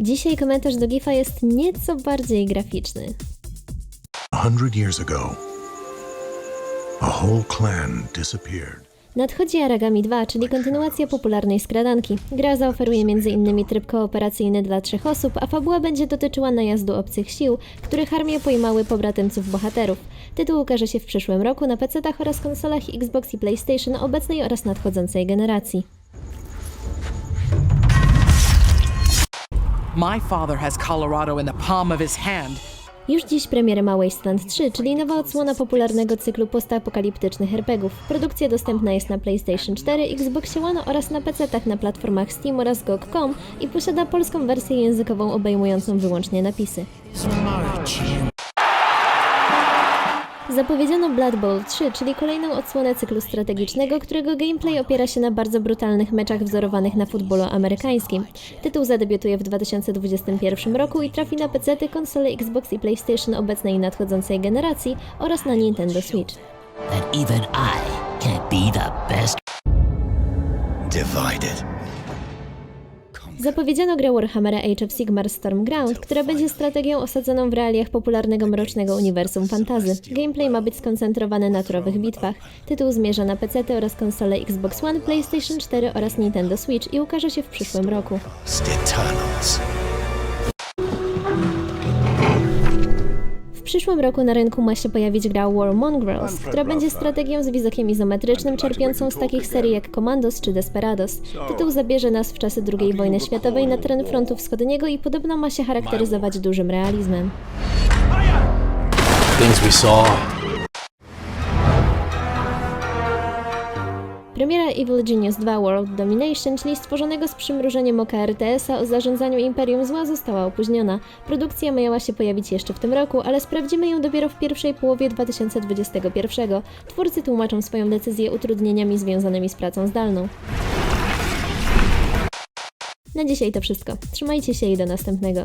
Dzisiaj komentarz do GIFa jest nieco bardziej graficzny. A hundred years ago, a whole clan disappeared. Nadchodzi Aragami 2, czyli kontynuacja popularnej skradanki. Gra zaoferuje m.in. tryb kooperacyjny dla trzech osób, a fabuła będzie dotyczyła najazdu obcych sił, których armie pojmały pobratymców bohaterów. Tytuł ukaże się w przyszłym roku na PC-tach oraz konsolach Xbox i PlayStation obecnej oraz nadchodzącej generacji. My father has Colorado in the palm of his hand. Już dziś premierę ma Wasteland 3, czyli nowa odsłona popularnego cyklu postapokaliptycznych RPGów. Produkcja dostępna jest na PlayStation 4, Xbox One oraz na PC-tach na platformach Steam oraz GOG.com i posiada polską wersję językową obejmującą wyłącznie napisy. Zapowiedziano Blood Bowl 3, czyli kolejną odsłonę cyklu strategicznego, którego gameplay opiera się na bardzo brutalnych meczach wzorowanych na futbolu amerykańskim. Tytuł zadebiutuje w 2021 roku i trafi na PC, konsole Xbox i PlayStation obecnej i nadchodzącej generacji oraz na Nintendo Switch. that even I can't be the best. Divided. Zapowiedziano grę Warhammera Age of Sigmar Stormground, która będzie strategią osadzoną w realiach popularnego mrocznego uniwersum fantazy. Gameplay ma być skoncentrowany na turowych bitwach. Tytuł zmierza na PC oraz konsole Xbox One, PlayStation 4 oraz Nintendo Switch i ukaże się w przyszłym roku. Przyszłym roku na rynku ma się pojawić gra War Mongrels, która będzie strategią z widokiem izometrycznym czerpiącą z takich serii jak Commandos czy Desperados. Tytuł zabierze nas w czasy II wojny światowej na teren frontu wschodniego i podobno ma się charakteryzować dużym realizmem. Things we saw. Premiera Evil Genius 2 World Domination, czyli stworzonego z przymrużeniem oka RTS-a o zarządzaniu Imperium Zła została opóźniona. Produkcja miała się pojawić jeszcze w tym roku, ale sprawdzimy ją dopiero w pierwszej połowie 2021. Twórcy tłumaczą swoją decyzję utrudnieniami związanymi z pracą zdalną. Na dzisiaj to wszystko. Trzymajcie się i do następnego.